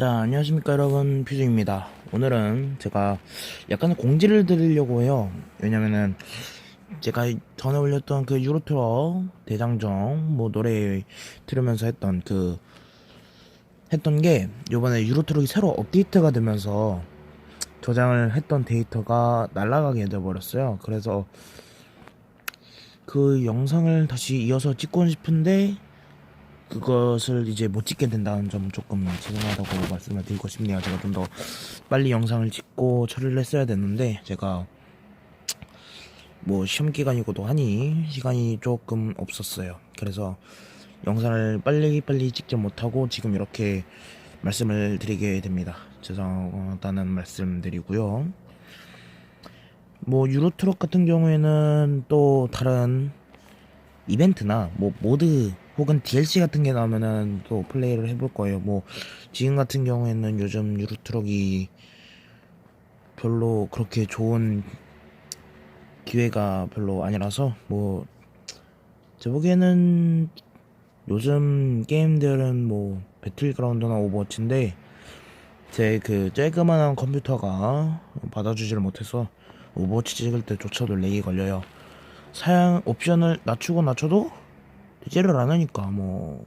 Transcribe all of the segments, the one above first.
자, 안녕하십니까 여러분, 퓨즈입니다. 오늘은 제가 약간의 공지를 드리려고 해요. 왜냐면은 제가 전에 올렸던 그 유로트럭 대장정 뭐 노래 들으면서 했던 그 했던 게 요번에 유로트럭이 새로 업데이트가 되면서 저장을 했던 데이터가 날아가게 돼버렸어요. 그래서 그 영상을 다시 이어서 찍고 싶은데 그것을 이제 못 찍게 된다는 점 조금 죄송하다고 말씀을 드리고 싶네요. 제가 좀 더 빨리 영상을 찍고 처리를 했어야 됐는데 제가 뭐 시험 기간이고도 하니 시간이 조금 없었어요. 그래서 영상을 빨리 빨리 찍지 못하고 지금 이렇게 말씀을 드리게 됩니다. 죄송하다는 말씀 드리고요. 뭐 유로트럭 같은 경우에는 또 다른 이벤트나 뭐 모드 혹은 DLC 같은 게 나오면은 또 플레이를 해볼 거예요. 뭐 지금 같은 경우에는 요즘 유로트럭이 별로 그렇게 좋은 기회가 별로 아니라서 뭐 제 보기에는 요즘 게임들은 뭐 배틀그라운드나 오버워치인데 제 그 쬐그만한 컴퓨터가 받아주지를 못해서 오버워치 찍을 때조차도 렉이 걸려요. 사양 옵션을 낮추고 낮춰도 되지를 않으니까 뭐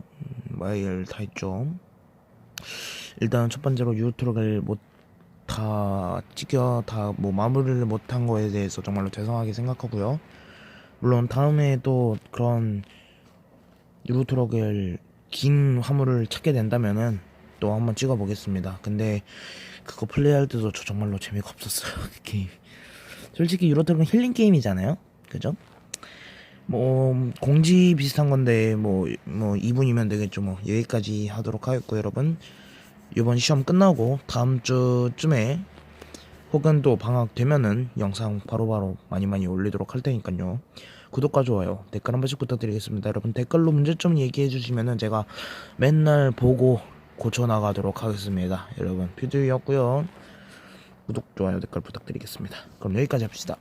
마일 다 있죠. 일단 첫 번째로 유로트럭을 못 다 찍어 다뭐 마무리를 못한 거에 대해서 정말로 죄송하게 생각하고요. 물론 다음에 또 그런 유로트럭을 긴 화물을 찾게 된다면은 또 한번 찍어 보겠습니다. 근데 그거 플레이할 때도 저 정말로 재미가 없었어요. 그 게임. 솔직히 유로트럭은 힐링 게임이잖아요. 그죠? 뭐 공지 비슷한 건데 뭐뭐 2분이면 되겠죠. 뭐 여기까지 하도록 하겠고 여러분. 이번 시험 끝나고 다음 주쯤에 혹은 또 방학 되면은 영상 바로 바로 많이 많이 올리도록 할 테니까요. 구독과 좋아요 댓글 한 번씩 부탁드리겠습니다. 여러분 댓글로 문제점 얘기해 주시면은 제가 맨날 보고 고쳐 나가도록 하겠습니다. 여러분 퓨즈였고요. 구독 좋아요 댓글 부탁드리겠습니다. 그럼 여기까지 합시다